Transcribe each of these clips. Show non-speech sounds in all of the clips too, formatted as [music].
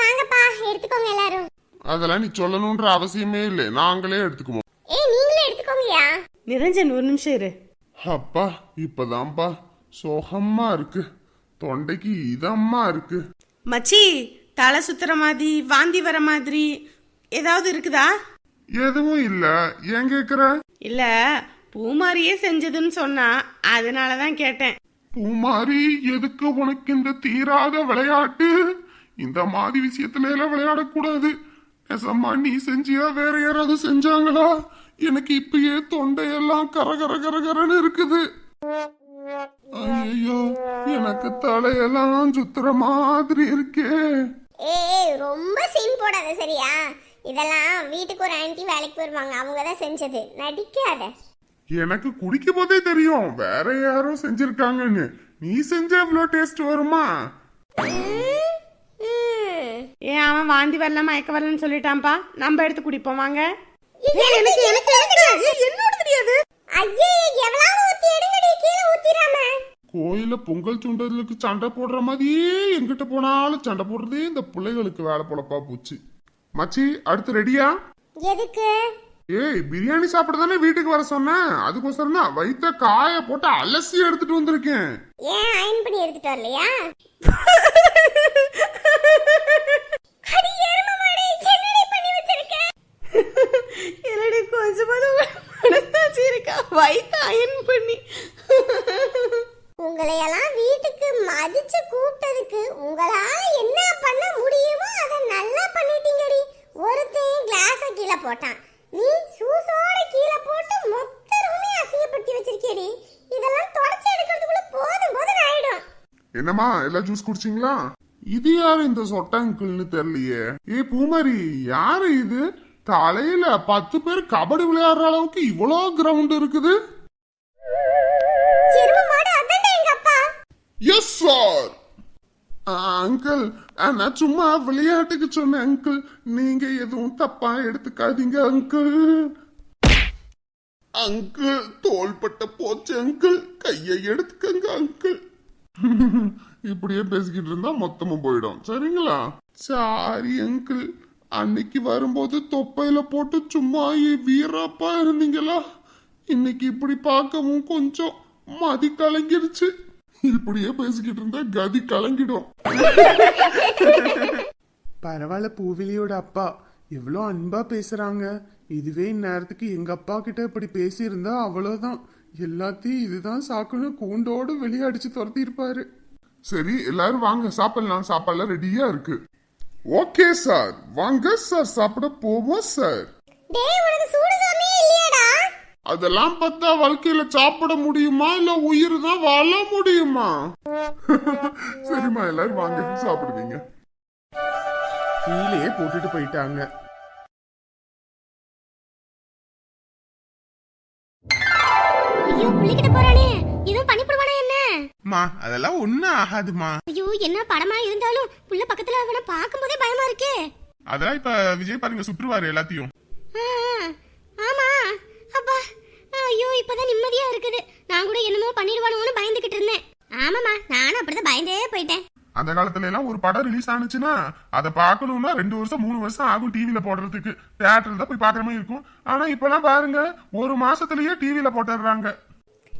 வாங்கப்பா. எடுத்துக்கோங்க எல்லாரும். அதெல்லாம் நீ சொல்லணுன்ற அவசியமே இல்லை. நாங்களே எடுத்துக்குவோம். ஏய் நீங்களே எடுத்துக்கோங்கயா நிரஞ்சன் ஒரு நிமிஷம் இரு. அப்பா இப்பதான்ப்பா. சோகமா இருக்கு. தொண்டைக்கு இதமா இருக்கு. மச்சி தலை சுத்துற மாதிரி வாந்தி வர மாதிரி ஏதாவது இருக்குதா? எதுவும் இல்ல. ஏன் கேக்குற? இல்ல பூமாரியே செஞ்சதுன்னு சொன்னா அதனால தான் கேட்டேன் பூமாரி எதுக்கு உனக்கு இந்த தீராத விளையாட்டு? இந்த மாதிரி விஷயத்துல எல்லாம் விளையாடக்கூடாது. நெசமா நீ செஞ்சியா வேற யாராவது செஞ்சாங்களா? எனக்கு இப்பயே தொண்டையெல்லாம் கர கர கர கரன்னு இருக்குது. ஐயோ எனக்கு தலையெல்லாம் சுத்துற மாதிரி இருக்கே. ஏய் ரொம்ப சீன் போடாத சரியா? இதெல்லாம் வீட்டுக்கு ஒரு ஆன்ட்டி வேலைக்கு வருவாங்க அவங்க தான் செஞ்சது. நடிக்காத. எனக்கு குடிக்கும் போதே தெரியும் வேற யாரும் செஞ்சிருக்காங்கன்னு. நீ செஞ்ச இவ்வளோ டேஸ்ட் வருமா. ஏன் அவன் வாந்தி வரல மயக்க வரலன்னு சொல்லிட்டான்ப்பா. நம்ம எடுத்து குடிப்போம் வாங்க. எனக்கு எனக்கு என்னோட தெரியாது? ஐயே எவ்வளவு ஊத்தி எடுங்கடி கீழே ஊத்திராம கோயில பொங்கல் சுண்டலுக்கு சண்டை போடுற மாதிரியே எங்கிட்ட போனாலும் சண்டை போடுறதே இந்த பிள்ளைகளுக்கு வேலை பொழப்பா போச்சு. மச்சி அடுத்து ரெடியா? எதுக்கு? ஏய் பிரியாணி சாப்பிட தானே வீட்டுக்கு வர சொன்னேன். அதுக்கோசரம் தான் வயித்த காய போட்டு அலசி எடுத்துட்டு வந்திருக்கேன். ஏன் அயன் பண்ணி எடுத்துட்டு வரலையா? [laughs] என்னடி பண்ணி வச்சிருக்க? என்னடி கொஞ்சமாவது மனசாட்சி இருக்கா? வயிற்று அயன் பண்ணி. உங்களையெல்லாம் வீட்டுக்கு மதிச்சு கூப்பிட்டதுக்கு உங்களால என்ன பண்ண முடியுமோ அதை நல்லா பண்ணிட்டீங்கடி. ஒருத்தன் கிளாஸ கீழே போட்டான். நீ ஷூஸோட கீழே போட்டு மொத்த ரூமே அசிங்கப்படுத்தி வச்சிருக்கேடி இதெல்லாம் தொடச்சி எடுக்கிறதுக்குள்ள போதும் போதும் ஆயிடும். என்னம்மா எல்லாம் ஜூஸ் குடிச்சிங்களா? இது யாரு இந்த சொட்ட அங்கிள்னு தெரியலையே. ஏ பூமாரி யாரு இது? தலையில பத்து பேர் கபடி விளையாடுற அளவுக்கு இவ்வளோ கிரவுண்ட் இருக்குது. எஸ் சார் அங்கிள் நான் சும்மா விளையாட்டுக்கு சொன்னேன் அங்கிள் நீங்க எதுவும் தப்பா எடுத்துக்காதீங்க அங்கிள் அங்கிள் தோள்பட்ட போச்சு அங்கிள் கையை எடுத்துக்கங்க அங்கிள் இப்படியே பேசிக்கிட்டு இருந்தா மொத்தமும் போயிடும். சரிங்களா? சாரி அங்கிள் அன்னைக்கு வரும்போது தொப்பையில போட்டு சும்மா வீரப்பா இருந்தீங்களா? இன்னைக்கு இப்படி பார்க்கவும் கொஞ்சம் மதி கலங்கிருச்சு. இப்படியே பேசிக்கிட்டு இருந்தா கதி கலங்கிடும். பரவாயில்ல பூவிலியோட அப்பா. இவ்வளோ அன்பா பேசுறாங்க. இதுவே இந்நேரத்துக்கு எங்க அப்பா கிட்ட இப்படி பேசியிருந்தா அவ்வளோதான் எல்லாத்தையும் இதுதான் சாக்குன்னு கூண்டோடு வெளியே அடிச்சு துரத்தி இருப்பாரு சரி எல்லாரும் வாங்க. சாப்பிடலாம். சாப்பாடுலாம் ரெடியா இருக்கு. ஓகே சார் வாங்க சார் சாப்பிட போவோம் சார் டேய் உனக்கு சூடு சாமியே இல்லையாடா? அதெல்லாம் பார்த்தா வாழ்க்கையில சாப்பிட முடியுமா? இல்ல உயிர் தான் வாழ முடியுமா? [laughs] சரிம்மா எல்லாரும் வாங்க. சாப்பிடுவீங்க. கீழே போட்டுட்டு போயிட்டாங்க. எதுவும் பண்ணி போடுவானா என்ன? மா அதெல்லாம் ஒன்றும் ஆகாதுமா. ஐயோ என்ன படமா இருந்தாலும் புள்ள பக்கத்துல அவனை பார்க்கும்போதே பயமா இருக்கே. அதெல்லாம் இப்ப விஜய் பாருங்க சுற்றுவாரு எல்லாத்தையும். ஆமா. அப்பா ஐயோ இப்பதான் நிம்மதியா இருக்குது. நான் கூட என்னமோ பண்ணிடுவானுன்னு பயந்துகிட்டு இருந்தேன். ஆமாமா நானும் அப்படிதான் பயந்தே போயிட்டேன். அந்த காலத்துல எல்லாம் ஒரு படம் ரிலீஸ் ஆனுச்சுன்னா அதை பார்க்கணும்னா ரெண்டு வருஷம் மூணு வருஷம் ஆகும் டிவில போடுறதுக்கு. தியேட்டர்ல தான் போய் பார்க்குற மாதிரி இருக்கும். ஆனா இப்பெல்லாம் பாருங்க ஒரு மாசத்துலயே டிவில போட்டுடுறாங்க.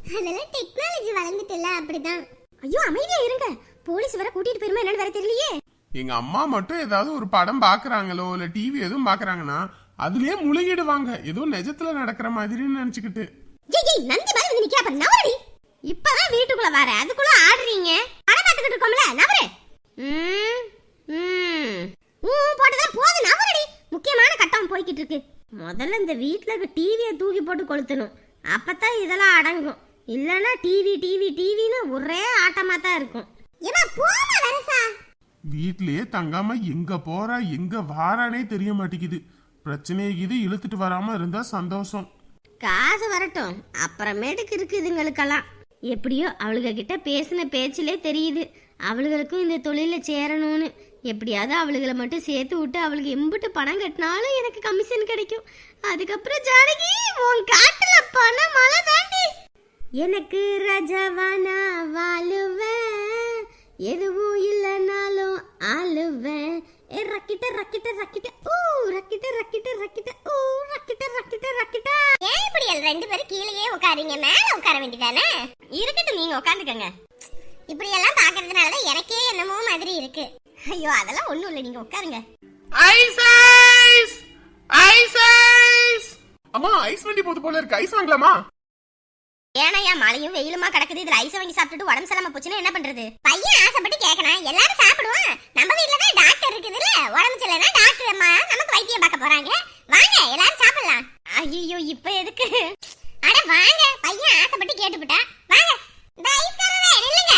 அதெல்லாம் டெக்னாலஜி வளர்ந்துட்டுல அப்படிதான். ஐயோ அமைதியா இருங்க. போலீஸ் வர கூட்டிட்டு போயிருமா என்னன்னு வேற தெரியலையே. எங்க அம்மா மட்டும் ஏதாவது ஒரு படம் பாக்குறாங்களோ இல்ல டிவி எதுவும் பாக்குறாங்கன்னா அதுலயே முழுகிடுவாங்க. ஏதோ நிஜத்துல நடக்கிற மாதிரின்னு நினைச்சுக்கிட்டு. ஏய் நந்தி மாதிரி வந்து நிக்கா பாரு நவரடி. இப்பதான் வீட்டுக்குள்ள வர அதுக்குள்ள ஆடுறீங்க. படம் பார்த்துக்கிட்டு இருக்கோம்ல நவரு. ம் ம். போட்டதான் போது நவரடி. முக்கியமான கட்டம் போய்கிட்டு இருக்கு. முதல்ல இந்த வீட்ல இருக்க டிவியை தூக்கி போட்டு கொளுத்தணும். இல்லனா டிவி டிவி டிவின்னு ஒரே ஆட்டமா தான் இருக்கும். ஏமா போமா வரசா வீட்லயே தங்காம எங்க போறா எங்க வாரானே தெரிய மாட்டேங்குது. பிரச்சனை இது இழுத்துட்டு வராம இருந்தா சந்தோஷம். காசு வரட்டும். அப்புறமேட்டுக்கு இருக்கு இதுங்களுக்கெல்லாம் எப்படியோ அவளுக கிட்ட பேசின பேச்சிலே தெரியுது. அவளுகளுக்கும் இந்த தொழில சேரணும்னு. எப்படியாவது அவளுகளை மட்டும் சேர்த்து விட்டு அவளுக்கு எம்பிட்டு பணம் கட்டினாலும் எனக்கு கமிஷன் கிடைக்கும். அதுக்கப்புறம் ஜானகி உன் காட்டுல பணம் மழை தாண்டி. எனக்கு ரஜவானா வாழுவேன். எதுவும் இல்லைனாலும் ஆளுவேன். ஏ ரக்கிட்ட ரக்கிட்ட ரக்கிட்ட. ஊ ரக்கிட்ட ரக்கிட்ட ரக்கிட்ட. ஊ ரக்கிட்ட ரக்கிட்ட ரக்கிட்ட. ஏன் இப்படி எல்லாம் ரெண்டு பேரும் கீழேயே உட்காரீங்க. மேல உட்கார வேண்டியதானே? இருக்கட்டும் நீங்க உட்காந்துக்கங்க. இப்படி எல்லாம் பாக்குறதுனால தான் எனக்கே என்னமோ மாதிரி இருக்கு. ஐயோ அதெல்லாம் ஒண்ணும் இல்லை. நீங்க உட்காருங்க. Ice ice ice ice. அம்மா ஐஸ் வண்டி போது போல இருக்கு. ஐஸ் வாங்கலாமா? ஏனையா மழையும் வெயிலுமா கிடக்குது. இதுல ஐஸ் வாங்கி சாப்பிட்டுட்டு உடம்பு சரியில்லாம போச்சுன்னா என்ன பண்றது? பையன் ஆசைப்பட்டு கேட்கணும் எல்லாரும் சாப்பிடுவோம் நம்ம வீட்டுல தான் டாக்டர் இருக்குதுல்ல. உடம்பு சரியில்லைன்னா டாக்டர் அம்மா நமக்கு வைத்தியம் பார்க்க போறாங்க. வாங்க எல்லாரும் சாப்பிடலாம். ஐயோ இப்ப எதுக்கு? அட வாங்க பையன் ஆசைப்பட்டு கேட்டுவிட்டா வாங்க இந்த ஐஸ்காரரே நில்லுங்க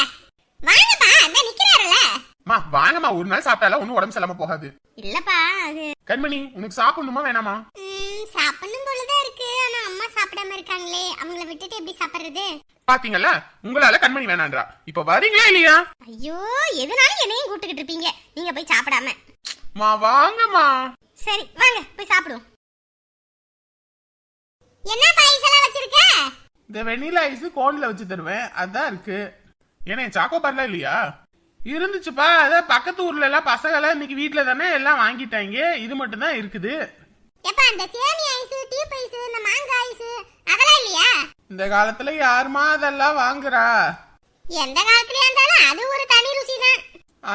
வாங்கப்பா அந்த நிக்கிறாருல அம்மா வாங்கம்மா ஒரு நாள் சாப்பிட்டால ஒன்னும் உடம்பு சரியில்லாம போகாது. இல்லப்பா அது கண்மணி உனக்கு சாப்பிடணுமா வேணாமா? சாப்பிடணும் போலதான் இருக்கு. ஆனா அம்மா சாப்பிடாம இருக்காங்களே. அவங்கள விட்டுட்டு எப்படி சாப்பிடுறது? பாத்தீங்கல்ல உங்களால கண்மணி வேணான்றா. இப்ப வரீங்களா இல்லையா? ஐயோ எதனாலும் என்னையும் கூப்பிட்டுக்கிட்டு இருப்பீங்க. நீங்க போய் சாப்பிடாம. மா வாங்கம்மா. சரி வாங்க போய் சாப்பிடுவோம். என்ன பாயசம் எல்லாம் வச்சிருக்க? இந்த வெண்ணிலா ஐஸ் கோன்ல வச்சு தருவேன். அதான் இருக்கு. ஏன்னா சாக்கோ பார்லாம் இல்லையா? இருந்துச்சுப்பா. அதான் பக்கத்து ஊர்ல எல்லாம் பசங்க எல்லாம் இன்னைக்கு வீட்ல தானே எல்லாம் வாங்கிட்டாங்க. இது மட்டும் தான் இருக்குது. எப்ப அந்த சேமி ஐஸ் டீப் ஐஸ் இந்த மாங்காய் ஐஸ் அதெல்லாம் இல்லையா? இந்த காலத்துல யாருமா அதெல்லாம் வாங்குறா? எந்த காலத்துலயா இருந்தாலும் அது ஒரு தனி ருசி தான்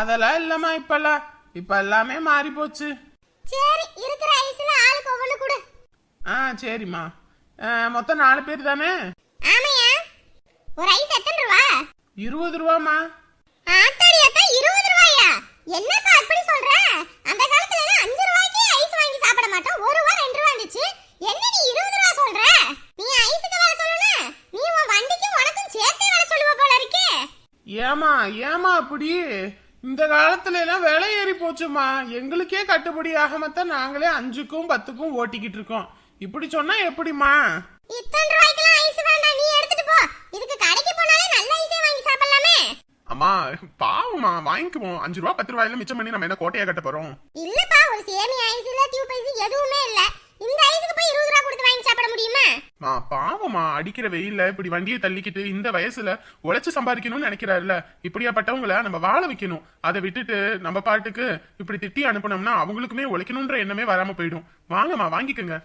அதெல்லாம் இல்லம்மா இப்பெல்லாம். இப்ப எல்லாமே மாறி போச்சு. சரி இருக்கிற ஐஸ்ல ஆளுக்கு ஒவ்வொன்னு கொடு. ஆ சரிம்மா. மொத்தம் நாலு பேர் தானே? ஆமையா ஒரு ஐஸ் எத்தனை ரூபா? இருபது ரூபாம்மா. ஆத்தாடி அத்தா இருபது ரூபாயா? என்னப்பா அப்படி சொல்ற? அந்த காலத்துல எல்லாம் அஞ்சு ரூபாய்க்கே ஐஸ் வாங்கி சாப்பிட மாட்டோம். ஒரு ரூபா ரெண்டு ரூபா இருந்துச்சு. என்ன நீ இருபது ரூபா சொல்ற? நீ ஐஸுக்கு வேலை சொல்லணும் நீ உன் வண்டிக்கும் உனக்கும் சேர்த்தே வேலை சொல்லுவ போல இருக்கே. ஏமா ஏமா அப்படி? இந்த காலத்துல எல்லாம் விலை ஏறி போச்சுமா எங்களுக்கே கட்டுப்படி ஆகாமத்தான் நாங்களே அஞ்சுக்கும் பத்துக்கும் ஓட்டிக்கிட்டு இருக்கோம். இப்படி சொன்னா எப்படிமா இத்தனை ரூபாய்க்குலாம் ஐஸ் வேண்டாம் நீ எடுத்துட்டு போ இதுக்கு கடைக்கு போனாலே நல்ல ஐஸே வாங்கி சாப்பிடலாமே அம்மா பாவமா வாங்கிக்குவோம். அஞ்சு ரூபா பத்து ரூபாயில மிச்சம் பண்ணி நம்ம என்ன கோட்டையா கட்ட போறோம்? இல்லப்பா ஒரு சேமி ஐஸ் இல்ல டியூப் ஐஸ் எதுவுமே இல்ல. இந்த ஐஸுக்கு போய் இருபது ரூபா கொடுத்து வாங்கி சாப்பிட முடியுமா? மா பாவமா அடிக்கிற வெயில்ல இப்படி வண்டியை தள்ளிக்கிட்டு இந்த வயசுல உழைச்சு சம்பாதிக்கணும்னு நினைக்கிறாருல இப்படியாப்பட்டவங்கள நம்ம வாழ வைக்கணும். அதை விட்டுட்டு நம்ம பாட்டுக்கு இப்படி திட்டி அனுப்புனோம்னா அவங்களுக்குமே உழைக்கணும்ன்ற எண்ணமே வராம போயிடும். வாங்கம்மா வாங்கிக்கோங்க.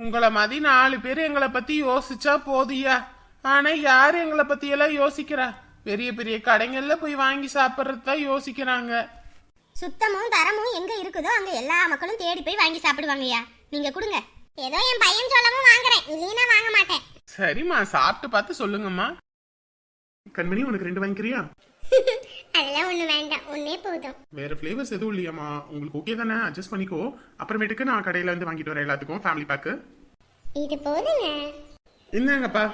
உங்களை மதி நாலு பேர் எங்களை பத்தி யோசிச்சா போதியா ஆனா யாரு எங்களை பத்தி எல்லாம் யோசிக்கிறா? பெரிய பெரிய கடைகள்ல போய் வாங்கி சாப்பிட்றது யோசிக்கிறாங்க. சுத்தமும் தரமும் எங்க இருக்குதோ அங்க எல்லா மக்களும் தேடி போய் வாங்கி சாப்பிடுவாங்கய்யா. நீங்க கொடுங்க. ஏதோ என் பையன் சொல்லவும் வாங்குறேன். இல்லைன்னா வாங்க மாட்டேன். சரிம்மா சாப்பிட்டு பார்த்து சொல்லுங்கம்மா. கண்மணி உனக்கு ரெண்டு வாங்கிக்கிறியா? [laughs] அதெல்லாம் ஒண்ணு வேண்டாம். ஒன்னே போதும். வேற ஃப்ளேவர்ஸ் எதுவும் இல்லையாம்மா. உங்களுக்கு ஓகே தானே? அட்ஜஸ்ட் பண்ணிக்கோ. அப்புறமேட்டுக்கு நான் கடையில இருந்து வாங்கிட்டு வரேன் எல்லாத்துக்கும். ஃபேமிலி பேக்கு இது போதுங்க. என்னங்கப்பா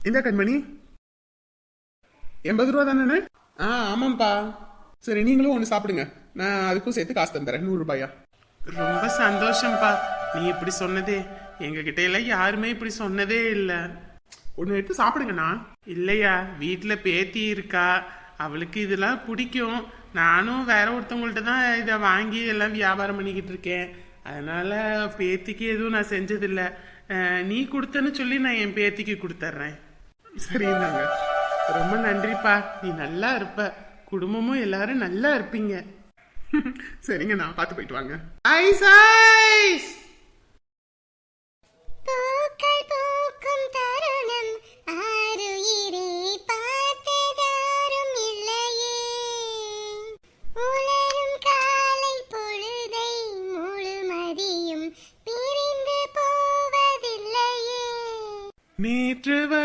இந்த கண்மணி. எண்பது ரூபா தானே ஆ ஆமாம்ப்பா. சரி நீங்களும் ஒன்று சாப்பிடுங்க. நான் அதுக்கும் சேர்த்து காசு தந்துறேன். நூறு ரூபாயா? ரொம்ப சந்தோஷம்ப்பா. நீ இப்படி சொன்னதே எங்க கிட்ட எல்லாம் யாருமே இப்படி சொன்னதே இல்லை. ஒன்று எடுத்து சாப்பிடுங்கண்ணா. இல்லையா? வீட்டில் பேத்தி இருக்கா. அவளுக்கு இதெல்லாம் பிடிக்கும். நானும் வேற ஒருத்தவங்கள்ட்ட தான் இதை வாங்கி எல்லாம் வியாபாரம் பண்ணிக்கிட்டு இருக்கேன். அதனால பேத்திக்கு எதுவும் நான் செஞ்சதில்ல. நீ கொடுத்தன்னு சொல்லி நான் என் பேத்திக்கு கொடுத்துட்றேன் சரிங்க ரொம்ப நன்றிப்பா. நீ நல்லா இருப்ப. குடும்பமும் எல்லாரும் நல்லா இருப்பீங்க. [laughs] சரிங்க நான் பார்த்து போயிட்டு வாங்க. Ice ice! பூக்கள்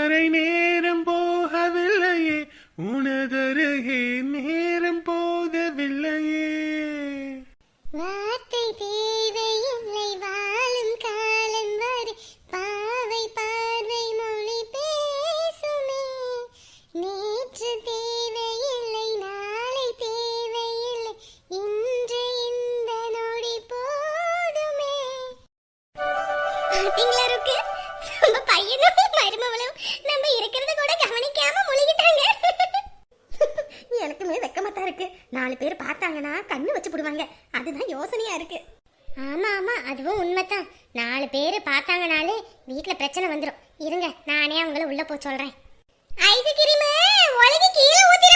பார்த்தாங்கன்னா கண்ணு வச்சு போடுவாங்க. அதுதான் யோசனையா இருக்கு. ஆமா ஆமா அதுவும் உண்மைதான். நாலு பேர் பார்த்தாங்கனாலே வீட்ல பிரச்சனை வந்துடும் இருங்க நானே அவங்கள உள்ள போய் சொல்றேன். ஐஸ்கிரீம் ஒழுகி கீழே ஊத்திர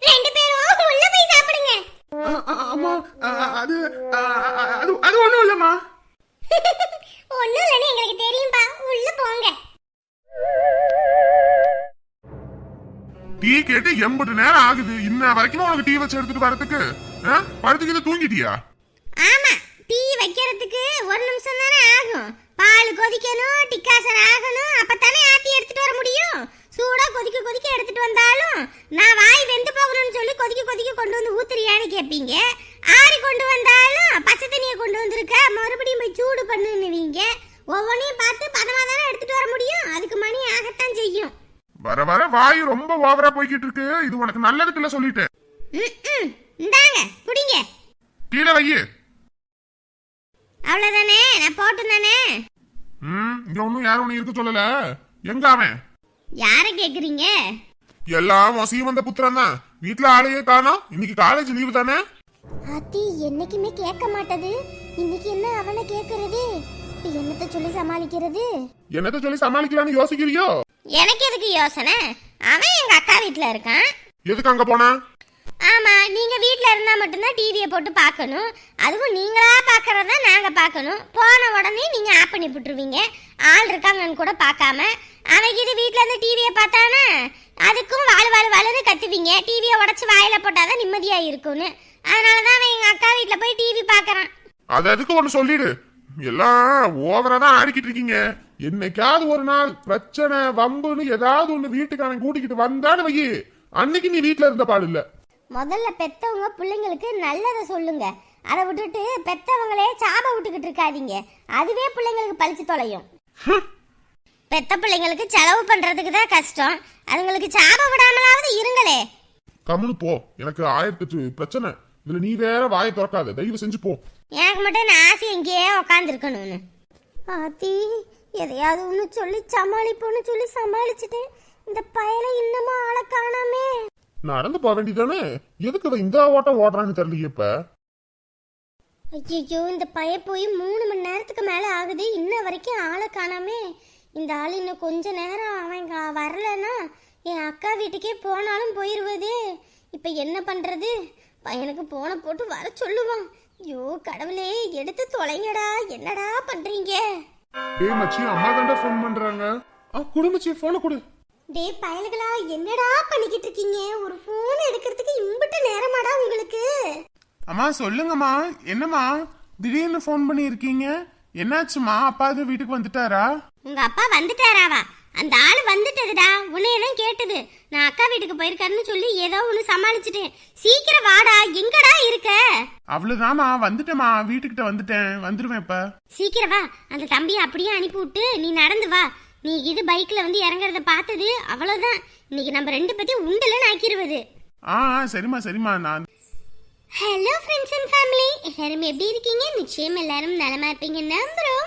ரெண்டு பேரும் உள்ள போய் சாப்பிடுங்க. ஆ, ஆ, ஆ, அம்மா ஆ, அது அது அது ஒண்ணும் இல்லம்மா. [laughs] ஒண்ணும் இல்லைன்னு எங்களுக்கு தெரியும்பா. உள்ள போங்க. டீ கேட்டு எண்பது நேரம் ஆகுது. இன்ன வரைக்கும் உனக்கு டீ வச்சு எடுத்துட்டு வரதுக்கு படுத்துக்கிட்டு தூங்கிட்டியா? ஆமா. டீ வைக்கிறதுக்கு ஒரு நிமிஷம் தானே ஆகும். பால் கொதிக்கணும் டிக்காசன் ஆகணும் அப்பதானே ஆத்தி எடுத்துட்டு வர முடியும்? சூடா கொதிக்க கொதிக்க எடுத்துட்டு வந்தாலும் நான் வாய் வெந்து போகணும்னு சொல்லி கொதிக்க கொதிக்க கொண்டு வந்து ஊத்துறியான்னு கேட்பீங்க ஆறி கொண்டு வந்தாலும் பச்சை தண்ணியை கொண்டு வந்திருக்க மறுபடியும் போய் சூடு பண்ணுவீங்க ஒவ்வொன்றையும் பார்த்து பதமா தானே எடுத்துட்டு வர முடியும் அதுக்கு மணி ஆகத்தான் செய்யும் வர வர வாய் ரொம்ப ஓவரா போய்கிட்டு இருக்கு இது உனக்கு நல்லதுக்கு இல்ல ம். இந்தாங்க குடிங்க கீழே வையு. அவ்வளவுதானே? நான் போட்டும் தானே ம் இங்க ஒண்ணும் யாரும் ஒண்ணு இருக்க சொல்லல. எங்க அவன்? யாரை கேக்குறீங்க? எல்லாம் வசியம் வந்த புத்திரன் தான். வீட்டுல ஆளையே காணோம் இன்னைக்கு காலேஜ் லீவு தானே? ஆத்தி என்னைக்குமே கேட்க மாட்டது. இன்னைக்கு என்ன அவனை கேக்குறது? என்னத்த சொல்லி சமாளிக்கிறது? என்னத்த சொல்லி சமாளிக்கலாம்னு யோசிக்கிறியோ? எனக்கு எதுக்கு யோசனை? அவன் எங்க அக்கா வீட்ல இருக்கான். எதுக்கு அங்க போனா? ஆமா நீங்க வீட்ல இருந்தா மட்டும்தான் டிவியை போட்டு பார்க்கணும். அதுவும் நீங்களா பாக்குறதா நாங்க பார்க்கணும். போன உடனே நீங்க ஆஃப் பண்ணி விட்டுருவீங்க. ஆள் இருக்காங்கன்னு கூட பார்க்காம. அவன் இது வீட்ல இருந்து டிவியை பார்த்தானா? அதுக்கும் வாழ் வாழ் வாழ்னு கத்துவீங்க. டிவியை உடைச்சு வாயில போட்டாதான் நிம்மதியா இருக்கும்னு. அதனாலதான் அவன் எங்க அக்கா வீட்ல போய் டிவி பார்க்கறான். அது அதுக்கு ஒண்ணு சொல்லிடு? எல்லாம் ஓவரா தான் ஆடிக்கிட்டு இருக்கீங்க. என்னைக்காவது ஒரு நாள் பிரச்சனை வம்புன்னு ஏதாவது ஒண்ணு வீட்டுக்கு அவன் கூட்டிக்கிட்டு வந்தான்னு வை அன்னைக்கு நீ வீட்டுல இருந்த பாடு இல்ல. முதல்ல பெத்தவங்க பிள்ளைங்களுக்கு நல்லதை சொல்லுங்க. அதை விட்டுட்டு பெத்தவங்களே சாபம் விட்டுக்கிட்டு இருக்காதீங்க. அதுவே பிள்ளைங்களுக்கு பழிச்சு தொலையும். பெத்த பிள்ளைங்களுக்கு செலவு பண்றதுக்கு தான் கஷ்டம். அதுங்களுக்கு சாபம் விடாமலாவது இருங்களே. கம்முனு போ. எனக்கு ஆயிரத்தி பிரச்சனை. இதுல நீ வேற வாயை திறக்காத. தயவு செஞ்சு போ. எனக்கு மட்டும் நான் ஆசை இங்கேயே உக்காந்துருக்கணும்னு. ஆத்தி எதையாவது ஒன்று சொல்லி சமாளிப்போன்னு சொல்லி சமாளிச்சுட்டேன். இந்த பயலை இன்னமும் ஆளை காணாமே. நடந்து போக வேண்டியதானே எதுக்கு இந்த ஓட்டம் ஓடுறான்னு தெரியலையே இப்ப. ஐயோ இந்த பைய போய் மூணு மணி நேரத்துக்கு மேலே ஆகுது. இன்ன வரைக்கும் ஆளை காணாமே. இந்த ஆள் இன்னும் கொஞ்ச நேரம் அவன் வரலன்னா என் அக்கா வீட்டுக்கே போனாலும் போயிடுவது இப்போ என்ன பண்ணுறது பையனுக்கு போனை போட்டு வர சொல்லுவான். ஐயோ கடவுளே எடுத்து தொலைங்கடா. என்னடா பண்ணுறீங்க டேய் மச்சி அம்மா தாண்டா ஃபோன் பண்றாங்க. ஆ குடு மச்சி போனை கொடு. டேய் பயலுகளா என்னடா பண்ணிக்கிட்டு இருக்கீங்க ஒரு ஃபோன் எடுக்கிறதுக்கு இம்பிட்டு நேரமாடா உங்களுக்கு. அம்மா சொல்லுங்கம்மா. என்னம்மா? திடீர்னு ஃபோன் பண்ணி இருக்கீங்க என்னாச்சுமா அப்பா எதுவும் வீட்டுக்கு வந்துட்டாரா? உங்க அப்பா வந்துட்டாராவா? அந்த ஆள் வந்துட்டதுடா. உன்னையதான் கேட்டது. நான் அக்கா வீட்டுக்கு போயிருக்காருன்னு சொல்லி ஏதோ ஒன்று சமாளிச்சிட்டேன். சீக்கிரம் வாடா. எங்கடா இருக்க? அவ்வளவுதாம்மா. வந்துட்டேம்மா. வீட்டுக்கிட்ட வந்துட்டேன். வந்துருவேன் இப்ப. சீக்கிரம் வா. அந்த தம்பியை அப்படியே அனுப்பி விட்டு நீ நடந்து வா. நீ இது பைக்ல வந்து இறங்குறத பார்த்தது அவ்வளவுதான். இன்னைக்கு நம்ம ரெண்டு பத்தி உண்டலன்னு ஆக்கிடுவது ஆ ஆ, சரிம்மா சரிம்மா. நான் ஹலோ ஃப்ரெண்ட்ஸ் அண்ட் ஃபேமிலி எல்லாரும் எப்படி இருக்கீங்க? நிச்சயம் எல்லாரும் நலமா இருப்பீங்க. நம்புறோம்.